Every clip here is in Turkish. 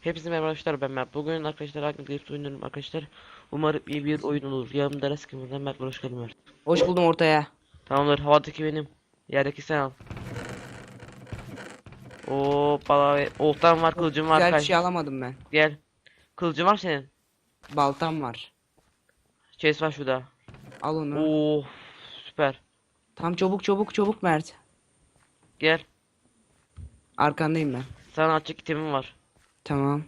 Hepinize merhaba arkadaşlar ben Mert. Bugün arkadaşlar Hakkı Games oynuyorum arkadaşlar. Umarım iyi bir oyun olur. Yanımda Reskin Mert hoş geldin Mert. Hoş buldum ortaya. Tamamdır havadaki benim. Yerdeki sen al. Ve oltan var kılıcım var. Güzel bir şey alamadım ben. Gel. Kılıcım var senin. Baltam var. Chase var şurada. Al onu. Oo süper. Tam çabuk çabuk çabuk Mert. Gel. Arkandayım ben. Sana açık itemim var. Tamam.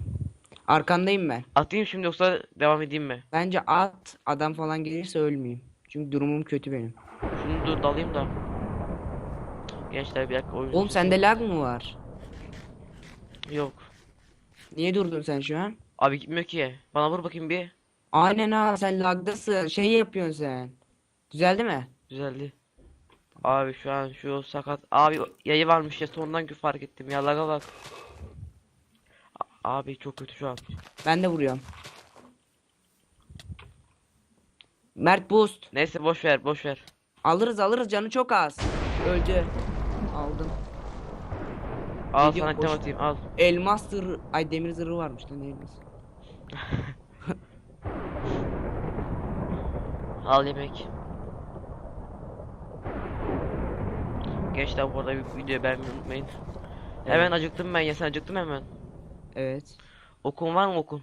Arkandayım ben. Atayım şimdi yoksa devam edeyim mi? Bence at adam falan gelirse ölmeyeyim. Çünkü durumum kötü benim. Şunu dur dalayım da. Gençler bir dakika oyun. Oğlum sende lag mı var? Yok. Niye durdun sen şu an? Abi gitmiyor ki. Bana vur bakayım bir. Aynen ha sen lagdasın. Şey yapıyorsun sen. Düzeldi mi? Düzeldi. Abi şu an şu sakat. Abi yayı varmış ya sondan ki fark ettim ya laga bak. A- Abi çok kötü şu an. Ben de vuruyorum. Mert boost. Neyse boş ver boş ver. Alırız alırız canı çok az. Öldü. Aldım. Al Video sana boş- atayım al. Elmas zırhı. Ay demir zırhı varmış lan elmas. Al yemek. Gençler bu arada bir videoyu beğenmeyi unutmayın. Hemen acıktım ben ya sen acıktın hemen. Evet. Okun var mı okun?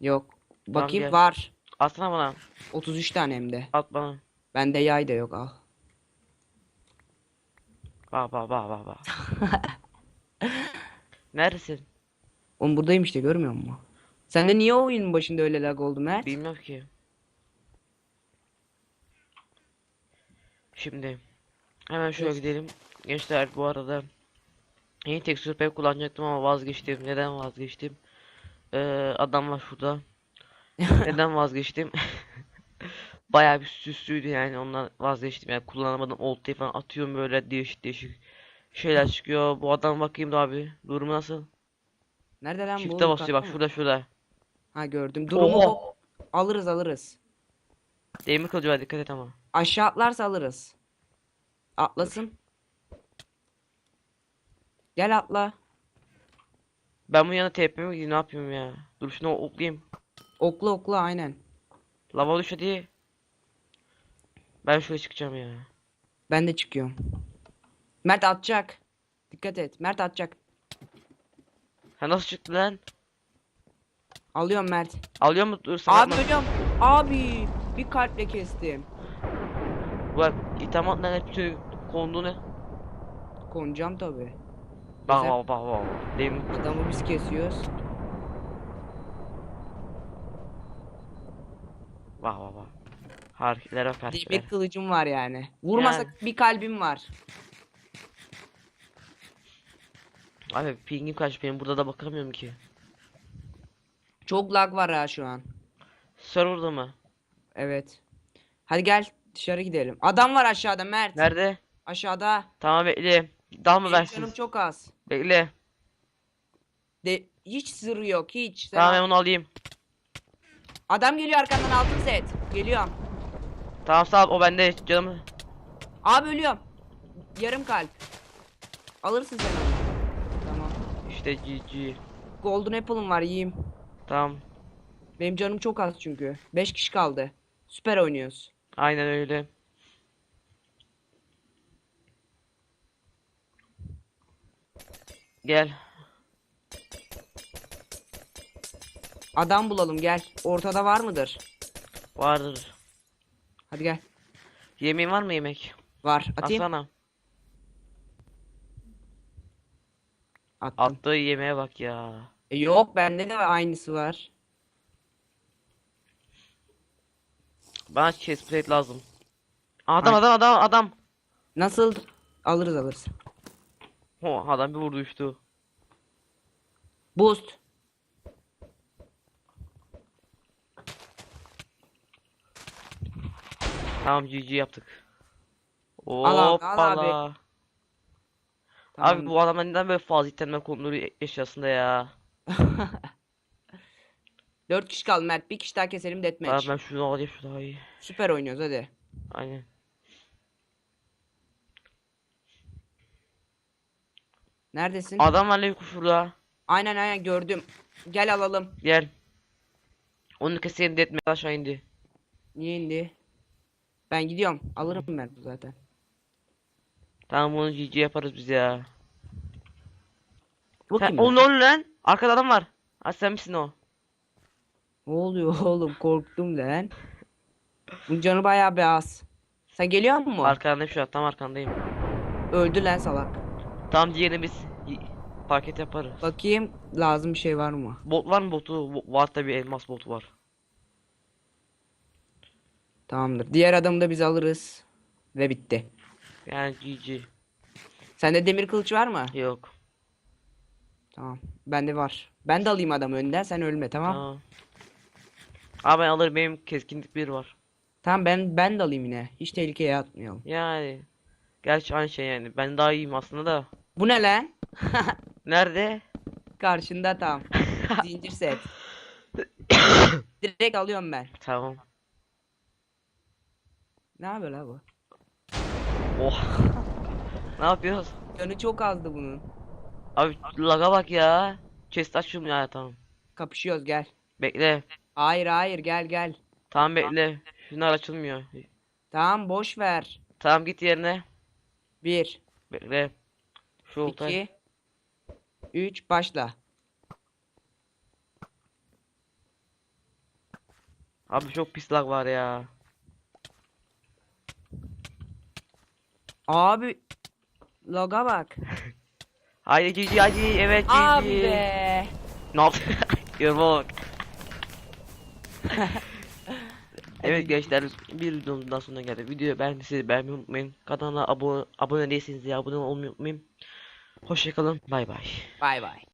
Yok. Bakayım gel. var. Atsana bana. 33 tane hem de. At bana. Bende yay da yok al. Bak bak bak bak bak. Neredesin? Oğlum buradayım işte görmüyor musun? Sende niye oyunun başında öyle lag oldu Mert? Bilmiyorum ki. Şimdi hemen şöyle Evet. gidelim. Gençler bu arada yeni tekstür pack kullanacaktım ama vazgeçtim. Neden vazgeçtim? Ee, adam var şurada. Neden vazgeçtim? Bayağı bir süslüydü yani ondan vazgeçtim yani kullanamadım oltayı falan atıyorum böyle değişik değişik şeyler çıkıyor. Bu adam bakayım da abi durumu nasıl? Nerede lan bu? Çifte basıyor bak mı? şurada şurada. Ha gördüm. Durumu Oha! o- alırız alırız. Demir kılıcı var dikkat et ama. Aşağı atlarsa alırız. Atlasın. Gel atla. Ben bu yana TP mi gideyim ne yapıyorum ya? Dur şunu oklayayım. Okla okla aynen. Lava düş hadi. Ben şuraya çıkacağım ya. Ben de çıkıyorum. Mert atacak. Dikkat et. Mert atacak. Ha nasıl çıktı lan? Alıyorum Mert. Alıyor mu? Dur sana Abi ölüyorum. Abi bir kalple kestim. Bak itham atlayan hep şey kondu ne? Konacağım tabi. Bak Güzel. bak bak bak. Demin Adamı biz kesiyoruz. bak bak bak. Hareketlere bak hareketlere. Demir kılıcım var yani. Vurmasak Yani. bir kalbim var. Abi pingim kaç benim burada da bakamıyorum ki. Çok lag var ha şu an. Server'da mı? Evet. Hadi gel dışarı gidelim. Adam var aşağıda Mert. Nerede? Aşağıda. Tamam bekle. Dalma Benim ben canım çok az. Bekle. De hiç zırh yok hiç. Sen Tamam al. ben onu alayım. Adam geliyor arkandan altın set. Geliyorum. Tamam sağ ol o bende canım. Abi ölüyorum. Yarım kalp. Alırsın sen onu. Tamam. İşte GG. Golden apple'ım var yiyeyim. Tamam. Benim canım çok az çünkü. 5 kişi kaldı. Süper oynuyoruz. Aynen öyle. Gel. Adam bulalım gel. Ortada var mıdır? Vardır. Hadi gel. Yemeğin var mı yemek? Var. Atayım. Atsana. Attım. Attığı yemeğe bak ya. E, yok bende de aynısı var. Bana chest plate lazım. Adam Ay. adam adam adam. Nasıl? Alırız alırız. Ho adam bir vurdu uçtu. Boost. Tamam GG yaptık. Al abi, al Hoppala. abi. Abi Tamam. bu adamlar neden böyle fazla itemler konulur eşyasında ya? 4 kişi kaldı Mert. Bir kişi daha keselim Abi deathmatch. ben şunu alayım şu daha iyi. Süper oynuyoruz hadi. Aynen. Neredesin? Adam var lan kufurda. Aynen aynen gördüm. Gel alalım. Gel. Onu keselim de etme aşağı indi. Niye indi? Ben gidiyorum. Alırım ben bu zaten. Tamam onu GG yaparız biz ya. Bu Sen, ya? onu onu lan. Arkada adam var. Ha sen misin o? Ne oluyor oğlum? Korktum lan. Bunun canı bayağı bir az. Sen geliyor musun? Arkandayım şu an tam arkandayım. Öldü lan salak. Tam diğerini biz paket yaparız. Bakayım lazım bir şey var mı? Bot var mı botu? Bo- Var tabi elmas botu var. Tamamdır. Diğer adamı da biz alırız. Ve bitti. Yani GG. Sende demir kılıç var mı? Yok. Tamam. Bende var. Ben de alayım adamı önden sen ölme tamam. Tamam. Abi ben alırım benim keskinlik bir var. Tamam ben ben de alayım yine. Hiç tehlikeye atmayalım. Yani. Gerçi aynı şey yani. Ben daha iyiyim aslında da. Bu ne lan? Nerede? Karşında tam. Zincir set. Direkt alıyorum ben. Tamam. Ne yapıyor la bu? Oh. ne yapıyoruz? Canı çok azdı bunun. Abi laga bak ya. Chest açıyorum ya tamam. Kapışıyoruz gel. Bekle. Hayır hayır gel gel. Tamam bekle. Şunlar açılmıyor. Tamam boş ver. Tamam git yerine. Bir, Bekle. Şu oltayı. iki, üç başla. Abi çok pis lag var ya. Abi loga bak. Haydi GG hadi evet GG. Abi. Ne yaptın? Yoruma bak. evet gençler bir videomuz daha sonuna geldik. Videoyu beğendiyseniz beğenmeyi unutmayın. Kanala abone, abone değilseniz de abone olmayı unutmayın. Hoşçakalın. Bay bay. Bay bay.